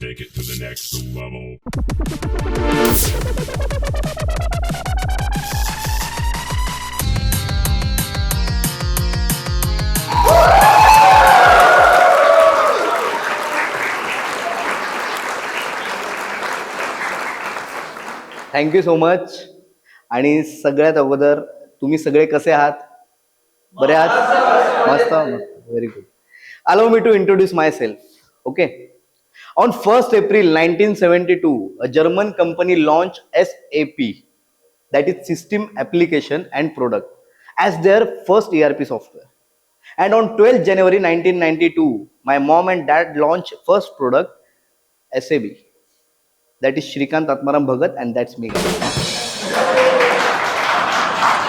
take it to the next level. Thank you so much आणि सगळ्यात अगोदर तुम्ही सगळे कसे आहात? बरे आहात? मस्त very good allow me to introduce myself okay on first April nineteen seventy two a German company launch S A P that is system application and product as their first E R P software and on twelfth January And on 12th January 1992, my mom and dad launched first product, SAB. That is Shrikant Atmaram Bhagat and that's me.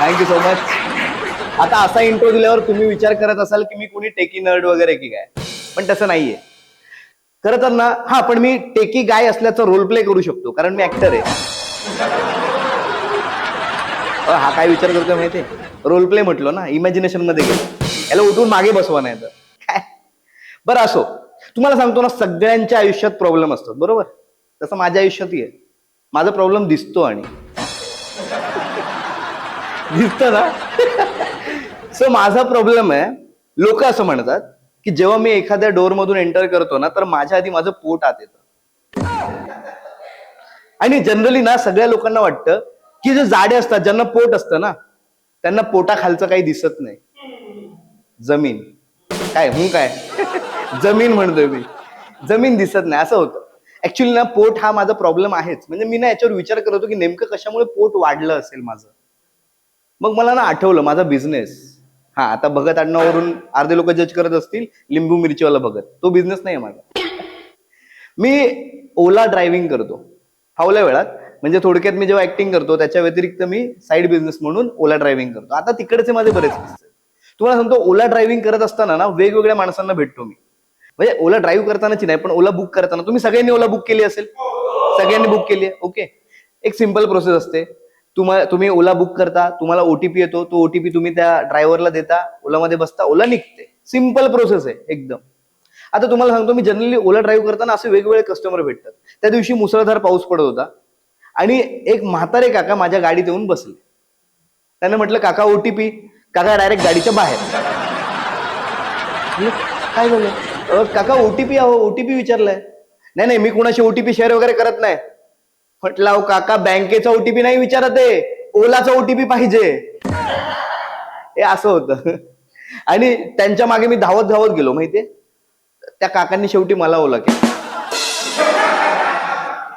Thank you so much आता असा intro दिल्यावर तुम्ही विचार करत असाल की मी कुणी टेकी नर्ड वगैरे की काय पण तसं नाहीये खरं तर ना हा पण मी टेकी गाय असल्याचा रोल प्ले करू शकतो कारण मी ऍक्टर आहे. हा काय विचार करतोय माहितीये? रोल प्ले म्हटलो ना इमॅजिनेशनमध्ये गेलो. याला उठून मागे बसवा नाही तर. काय? बरं असो. तुम्हाला सांगतो ना सगळ्यांच्या आयुष्यात प्रॉब्लेम असतात बरोबर? तसं माझ्या आयुष्यातही आहे. माझा प्रॉब्लेम दिसतो आणि. दिसत ना? सो माझा प्रॉब्लेम आहे लोक असं म्हणतात की जेव्हा मी एखाद्या डोअर मधून एंटर करतो ना तर माझ्या आधी माझं पोट आत येतं. आणि जनरली ना सगळ्या लोकांना वाटतं की जे जाडे असतात ज्यांना पोट असतं ना त्यांना पोटाखालचं काही दिसत नाही. जमीन. काय हू काय? जमीन म्हणतोय मी. जमीन दिसत नाही असं होतं. ऍक्च्युली ना पोट हा माझा प्रॉब्लेम आहेच. म्हणजे मी ना याच्यावर विचार करतो की नेमकं कशामुळे पोट वाढलं असेल माझं? मग मला ना आठवलं माझा बिझनेस हा आता भगत आडनावरून अर्धे लोक जज करत असतील लिंबू मिरचीवाला भगत. तो बिझनेस नाही आहे माझा. मी ओला ड्रायव्हिंग करतो. फावल्या वेळात. म्हणजे थोडक्यात मी जेव्हा ऍक्टिंग करतो त्याच्या व्यतिरिक्त मी साईड बिझनेस म्हणून ओला ड्रायव्हिंग करतो. आता तिकडचे माझे बरेच तुम्हाला सांगतो ओला ड्रायव्हिंग करत असताना ना वेगवेगळ्या माणसांना भेटतो मी. म्हणजे ओला ड्राईव्ह करतानाची नाही पण ओला बुक करताना. तुम्ही सगळ्यांनी ओला बुक केली असेल? सगळ्यांनी बुक केली आहे? ओके एक सिंपल प्रोसेस असते. तुम्हाला तुम्ही ओला बुक करता तुम्हाला ओटीपी येतो तो ओटीपी तुम्ही त्या ड्रायव्हरला देता ओलामध्ये बसता ओला निघते. सिंपल प्रोसेस आहे एकदम. आता तुम्हाला सांगतो मी जनरली ओला ड्राईव्ह करताना असे वेगवेगळे कस्टमर भेटतात. त्या दिवशी मुसळधार पाऊस पडत होता. आणि एक म्हातारे काका माझ्या गाडीत येऊन बसले. त्याने म्हटलं काका ओटीपी काका डायरेक्ट गाडीच्या बाहेर. काय झालं? काका ओटीपी अहो ओटीपी विचारलाय. नाही नाही मी कुणाशी ओटीपी शेअर वगैरे करत नाही. फटलाव काका बँकेचा ओटीपी नाही विचारत आहे. ओलाचा ओटीपी पाहिजे. हे असं होतं. आणि त्यांच्या मागे मी धावत धावत गेलो माहितीये? त्या काकांनी शेवटी मला ओला केलं.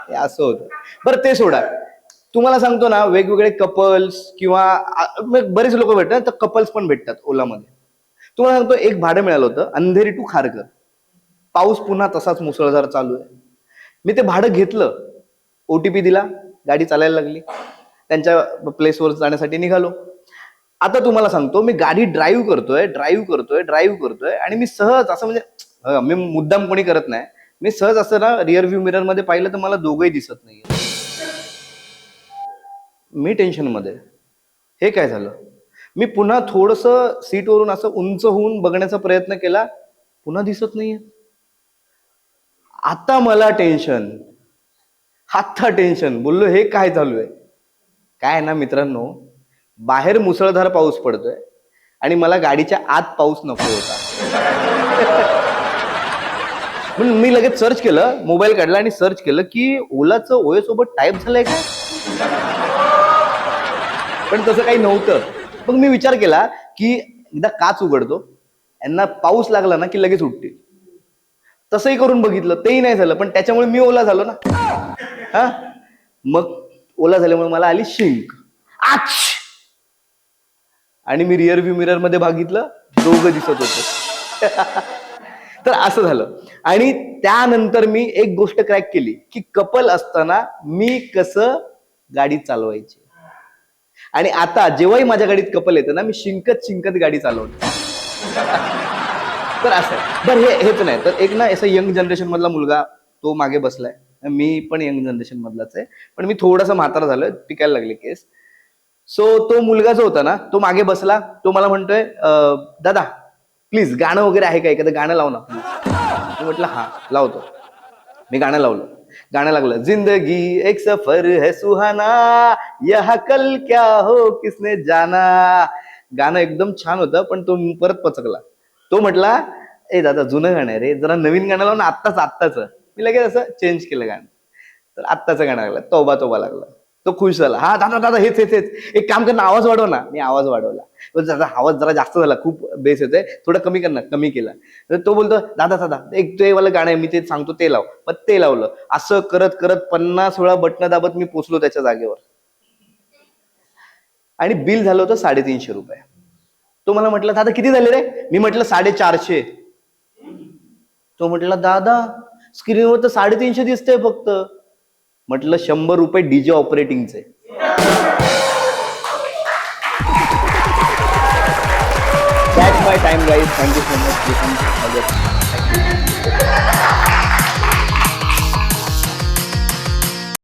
हे असं होतं. बरं ते सोडा. तुम्हाला सांगतो ना वेगवेगळे कपल्स किंवा बरेच लोक भेटतात तर कपल्स पण भेटतात ओलामध्ये. तुम्हाला सांगतो एक भाडं मिळालं होतं अंधेरी टू खारकर पाऊस पुन्हा तसाच मुसळधार चालू आहे. मी ते भाडं घेतलं. ओ टी पी दिला गाडी चालायला लागली. त्यांच्या प्लेसवर जाण्यासाठी निघालो. आता तुम्हाला सांगतो मी गाडी ड्राईव्ह करतोय ड्राईव्ह करतोय ड्राईव्ह करतोय आणि मी सहज असं म्हणजे मी मुद्दाम कोणी करत नाही. मी सहज असं ना रिअर व्ह्यू मिररमध्ये पाहिलं तर मला दोघंही दिसत नाही मी टेन्शनमध्ये. हे काय झालं? मी पुन्हा थोडस सीटवरून असं उंच होऊन बघण्याचा प्रयत्न केला पुन्हा दिसत नाहीये. आता मला टेन्शन हात टेन्शन बोललो हे काय चालू आहे? काय आहे ना मित्रांनो बाहेर मुसळधार पाऊस पडतोय आणि मला गाडीच्या आत पाऊस नको होता. म्हणून मी लगेच सर्च केलं मोबाईल काढला आणि सर्च केलं की ओलाचं ओए सोबत टाईप झालंय काय पण तसं काही नव्हतं. मग मी विचार केला की एकदा काच उघडतो यांना पाऊस लागला ना की लगेच उठतील. तसंही करून बघितलं तेही नाही झालं पण त्याच्यामुळे मी ओला झालो ना. हा? मग ओला झाल्यामुळे मला आली शिंक. आच! आणि मी रिअर व्ह्यू मिररमध्ये बघितलं दोघं दिसत होते. तर असं झालं. आणि त्यानंतर मी एक गोष्ट क्रॅक केली की कपल असताना मी कसं गाडी चालवायची. आणि आता जेव्हाही माझ्या गाडीत कपल येतं ना मी शिंकत शिंकत गाडी चालवतो. तर असं. बरं हे हेच नाही तर एक ना असं यंग जनरेशन मधला मुलगा तो मागे बसलाय. मी पण यंग जनरेशन मधलाच आहे. पण मी थोडासा म्हातारा झालोय पिकायला लागले केस. सो तो मुलगा जो होता ना तो मागे बसला तो मला म्हणतोय दादा प्लीज गाणं वगैरे आहे का एखादं? गाणं लाव ना. मी म्हटलं हा लावतो. मी गाणं लावलं. गाणं लागलं जिंदगी एक सफर है सुहाना यह कल क्या हो किसने जाना. गाणं एकदम छान होतं पण तो परत पचकला. तो म्हटला ए दादा जुनं गाणं आहे रे जरा नवीन गाणं लावून आत्ताच आत्ताच. मी लगेच असं चेंज केलं गाणं. तर आत्ताचं गाणं लागलं तोबा तोबा लागला. तो खुश झाला. हा दादा दादा हेच हेच हेच. एक काम करणं आवाज वाढव ना. मी आवाज वाढवला. दादा आवाज जरा जास्त झाला खूप बेस येतोय. थोडं कमी कर ना कमी केला. तर तो बोलतो दादा दादा एक ते वाला गाणं आहे मी ते सांगतो ते लाव. मग ते लावलं. असं करत करत पन्नास वेळा बटणं दाबत मी पोचलो त्याच्या जागेवर. आणि बिल झालं होतं साडेतीनशे रुपये. तो मला म्हटलं दादा किती झाले रे? मी म्हटलं साडेचारशे. तो म्हटला दादा स्क्रीनवर तर साडेतीनशे दिसतंय फक्त. म्हटलं शंभर रुपये DJ ऑपरेटिंगचे that's my time guys thank you so much